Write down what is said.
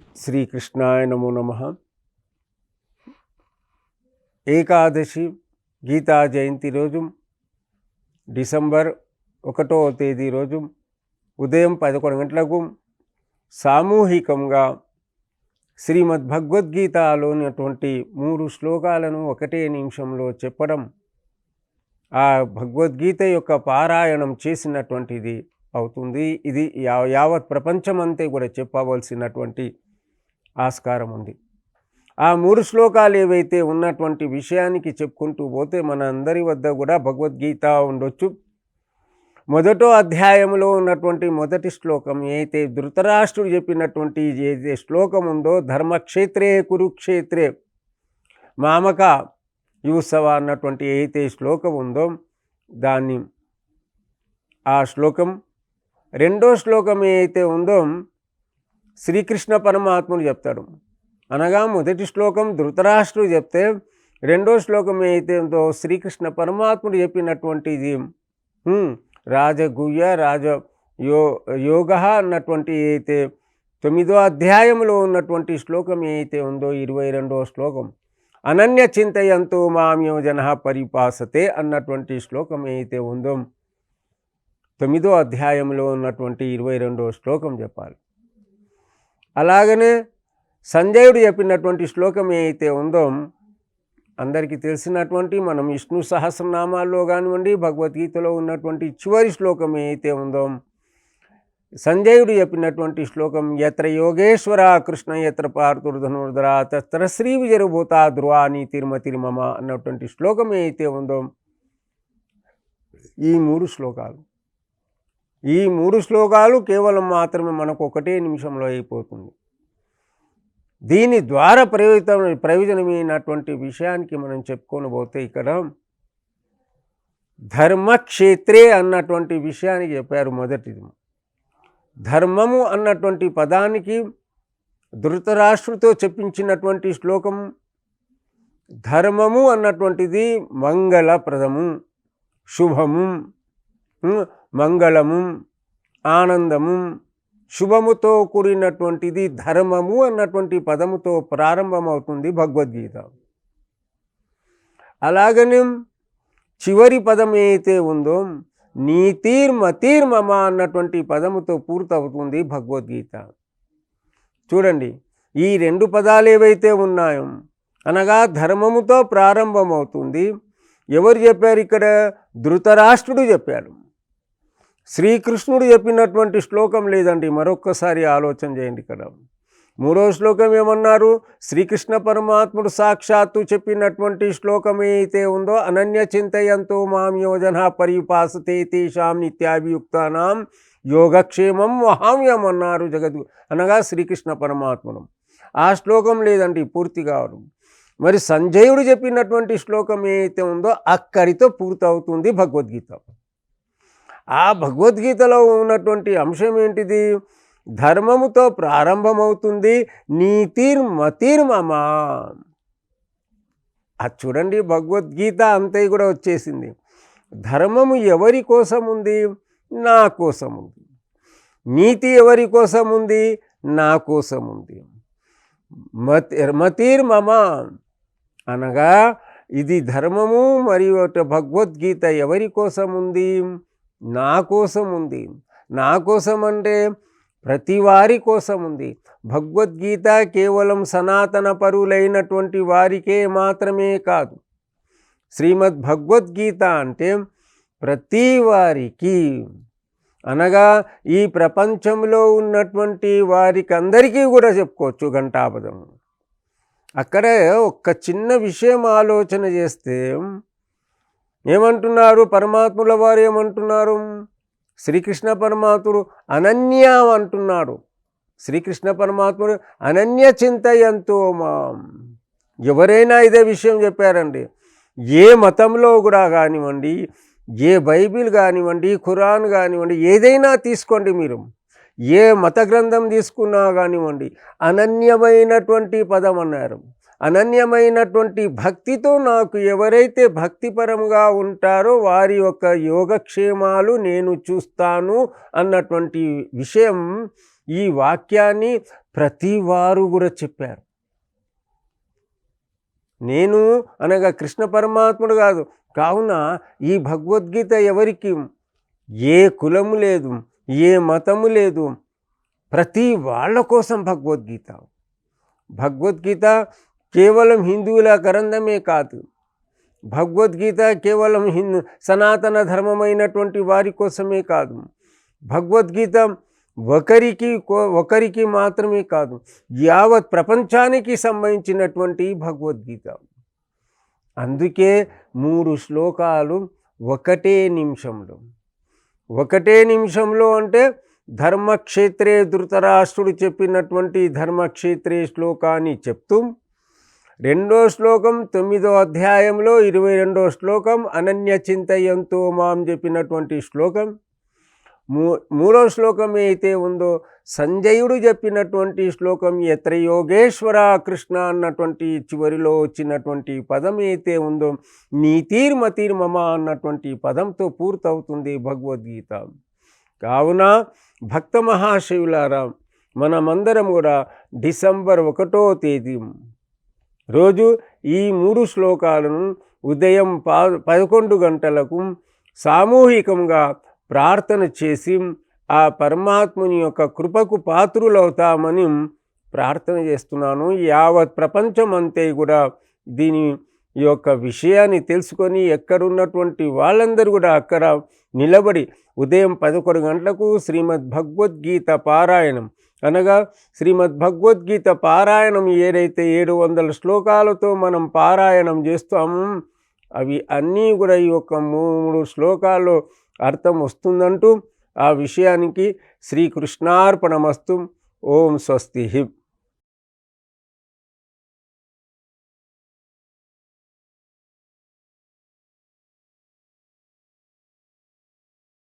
శ్రీకృష్ణాయ నమో నమ. ఏకాదశి గీతా జయంతి రోజు డిసెంబర్ ఒకటో తేదీ రోజు ఉదయం పదకొండు గంటలకు సామూహికంగా శ్రీమద్ భగవద్గీతలోనటువంటి మూడు శ్లోకాలను ఒకటే నిమిషంలో చెప్పడం ఆ భగవద్గీత యొక్క పారాయణం చేసినటువంటిది అవుతుంది. ఇది యా- యావత్ ప్రపంచమంతా కూడా చెప్పవలసినటువంటి ఆస్కారం ఉంది. ఆ మూడు శ్లోకాలు ఏవైతే ఉన్నటువంటి విషయానికి చెప్పుకుంటూ పోతే మన అందరి వద్ద కూడా భగవద్గీత ఉండొచ్చు. మొదటో అధ్యాయంలో ఉన్నటువంటి మొదటి శ్లోకం ఏదైతే ధృతరాష్ట్రుడు చెప్పినటువంటి ఏదైతే శ్లోకం ఉందో ధర్మక్షేత్రే కురుక్షేత్రే మామక యూసవ అన్నటువంటి ఏదైతే శ్లోకం ఉందో దాన్ని ఆ శ్లోకం. రెండో శ్లోకం ఏదైతే ఉందో శ్రీకృష్ణ పరమాత్ముడు చెప్తాడు. అనగా మొదటి శ్లోకం ధృతరాష్ట్రుడు చెప్తే రెండో శ్లోకం ఏదైతే ఉందో శ్రీకృష్ణ పరమాత్ముడు చెప్పినటువంటిది. రాజగుయ్య రాజ యో యోగ అన్నటువంటి ఏదైతే తొమ్మిదో అధ్యాయంలో ఉన్నటువంటి శ్లోకం ఏదైతే ఉందో ఇరవై రెండో శ్లోకం. అనన్య చింతయంతో మామ్యో జన పరిపాసతే అన్నటువంటి శ్లోకం ఏదైతే ఉందో తొమ్మిదో అధ్యాయంలో ఉన్నటువంటి ఇరవై రెండవ శ్లోకం చెప్పాలి. అలాగనే సంజయుడు చెప్పినటువంటి శ్లోకం ఏదైతే ఉందో అందరికీ తెలిసినటువంటి మనం విష్ణు సహస్రనామాల్లో కానివ్వండి భగవద్గీతలో ఉన్నటువంటి చివరి శ్లోకం ఏదైతే ఉందో సంజయుడు చెప్పినటువంటి శ్లోకం ఎత్ర యోగేశ్వర కృష్ణ ఎత్ర పార్థుర్ధనుర్ధర తత్ర శ్రీ విజయభూత ధ్రువాని తిరుమతి మమ అన్నటువంటి శ్లోకం ఏదైతే ఉందో ఈ మూడు శ్లోకాలు. ఈ మూడు శ్లోకాలు కేవలం మాత్రమే మనకు ఒకటే నిమిషంలో అయిపోతుంది. దీని ద్వారా ప్రయోజనం ప్రయోజనమైనటువంటి విషయానికి మనం చెప్పుకొని పోతే ఇక్కడ ధర్మక్షేత్రే అన్నటువంటి విషయానికి చెప్పారు మొదటిది. ధర్మము అన్నటువంటి పదానికి ధృతరాష్ట్రుతో చెప్పించినటువంటి శ్లోకం ధర్మము అన్నటువంటిది మంగళప్రదము శుభము మంగళము ఆనందము శుభముతో కూడినటువంటిది ధర్మము అన్నటువంటి పదముతో ప్రారంభమవుతుంది భగవద్గీత. అలాగనే చివరి పదం ఏదైతే ఉందో నీతిర్మతిర్మమ అన్నటువంటి పదముతో పూర్తవుతుంది భగవద్గీత. చూడండి ఈ రెండు పదాలు ఏవైతే ఉన్నాయో అనగా ధర్మముతో ప్రారంభమవుతుంది. ఎవరు చెప్పారు ఇక్కడ? ధృతరాష్ట్రుడు చెప్పాడు. శ్రీకృష్ణుడు చెప్పినటువంటి శ్లోకం లేదండి. మరొక్కసారి ఆలోచన చేయండి ఇక్కడ. మూడో శ్లోకం ఏమన్నారు? శ్రీకృష్ణ పరమాత్ముడు సాక్షాత్తు చెప్పినటువంటి శ్లోకం ఏదైతే ఉందో అనన్య చింతయంతో మాం యోజన పరిపాసతే తేషాం నిత్యాభియుక్తానాం యోగక్షేమం వహామ్యం అన్నారు జగద్గు. అనగా శ్రీకృష్ణ పరమాత్ముడు. ఆ శ్లోకం లేదండి పూర్తిగా. మరి సంజయుడు చెప్పినటువంటి శ్లోకం ఏదైతే ఉందో అక్కడితో పూర్తవుతుంది భగవద్గీత. ఆ భగవద్గీతలో ఉన్నటువంటి అంశం ఏంటిది? ధర్మముతో ప్రారంభమవుతుంది నీతిర్మతిర్మమా అది చూడండి భగవద్గీత అంతే కూడా వచ్చేసింది. ధర్మము ఎవరి కోసం ఉంది నా కోసం ఉంది నీతి ఎవరి కోసం ఉంది నా కోసం ఉంది మతి మతిర్మమ అనగా ఇది ధర్మము మరియు భగవద్గీత ఎవరి కోసం ఉంది నా కోసం ఉంది. నా కోసం అంటే ప్రతి వారి కోసం ఉంది. భగవద్గీత కేవలం సనాతన పరులైనటువంటి వారికే మాత్రమే కాదు. శ్రీమద్ భగవద్గీత అంటే ప్రతి వారికి అనగా ఈ ప్రపంచంలో ఉన్నటువంటి వారికి అందరికీ కూడా చెప్పుకోవచ్చు ఘంటాపదం అక్కడే ఒక్క చిన్న విషయం ఆలోచన చేస్తే ఏమంటున్నారు? పరమాత్ముల వారు ఏమంటున్నారు? శ్రీకృష్ణ పరమాత్ముడు అనన్య అంటున్నాడు. శ్రీకృష్ణ పరమాత్ముడు అనన్య చింతయంతో మాం. ఎవరైనా ఇదే విషయం చెప్పారండి. ఏ మతంలో కూడా కానివ్వండి ఏ బైబిల్ కానివ్వండి ఖురాన్ కానివ్వండి ఏదైనా తీసుకోండి మీరు. ఏ మత గ్రంథం తీసుకున్నా కానివ్వండి అనన్యమైనటువంటి పదం అన్నారు. అనన్యమైనటువంటి భక్తితో నాకు ఎవరైతే భక్తిపరంగా ఉంటారో వారి యొక్క యోగక్షేమాలు నేను చూస్తాను అన్నటువంటి విషయం ఈ వాక్యాన్ని ప్రతి వారు కూడా చెప్పారు. నేను అనగా కృష్ణ పరమాత్ముడు కాదు కావున ఈ భగవద్గీత ఎవరికి? ఏ కులము లేదు ఏ మతము లేదు ప్రతి వాళ్ళ కోసం భగవద్గీత. భగవద్గీత కేవలం హిందువుల గ్రంథమే కాదు. భగవద్గీత కేవలం హిందూ సనాతన ధర్మమైనటువంటి వారి కోసమే కాదు. భగవద్గీత ఒకరికి ఒకరికి మాత్రమే కాదు యావత్ ప్రపంచానికి సంబంధించినటువంటి భగవద్గీత. అందుకే మూడు శ్లోకాలు ఒకటే నిమిషంలో. ఒకటే నిమిషంలో అంటే ధర్మక్షేత్రే ధృతరాష్ట్రుడు చెప్పినటువంటి ధర్మక్షేత్రే శ్లోకాన్ని చెప్తూ రెండో శ్లోకం తొమ్మిదో అధ్యాయంలో ఇరవై రెండో శ్లోకం అనన్య చింతయంతో మాం చెప్పినటువంటి శ్లోకం. మూ మూడో శ్లోకం అయితే ఉందో సంజయుడు చెప్పినటువంటి శ్లోకం ఎత్ర యోగేశ్వర కృష్ణ అన్నటువంటి చివరిలో వచ్చినటువంటి పదం అయితే ఉందో నీతీర్మతీర్మమ అన్నటువంటి పదంతో పూర్తవుతుంది భగవద్గీత. కావున భక్త మహాశివులారా మనమందరం కూడా డిసెంబర్ ఒకటో తేదీ రోజు ఈ మూడు శ్లోకాలను ఉదయం పా పదకొండు గంటలకు సామూహికంగా ప్రార్థన చేసి ఆ పరమాత్ముని యొక్క కృపకు పాత్రులవుతామని ప్రార్థన చేస్తున్నాను. యావత్ ప్రపంచం అంతే కూడా దీని ఈ యొక్క విషయాన్ని తెలుసుకొని ఎక్కడున్నటువంటి వాళ్ళందరూ కూడా అక్కడ నిలబడి ఉదయం పదకొండు గంటలకు శ్రీమద్ భగవద్గీత పారాయణం అనగా శ్రీమద్ భగవద్గీత పారాయణం ఏదైతే ఏడు వందల శ్లోకాలతో మనం పారాయణం చేస్తాము అవి అన్నీ కూడా ఈ యొక్క మూడు శ్లోకాల్లో అర్థం వస్తుందంటూ ఆ విషయానికి శ్రీకృష్ణార్పణమస్తు. ఓం స్వస్తి.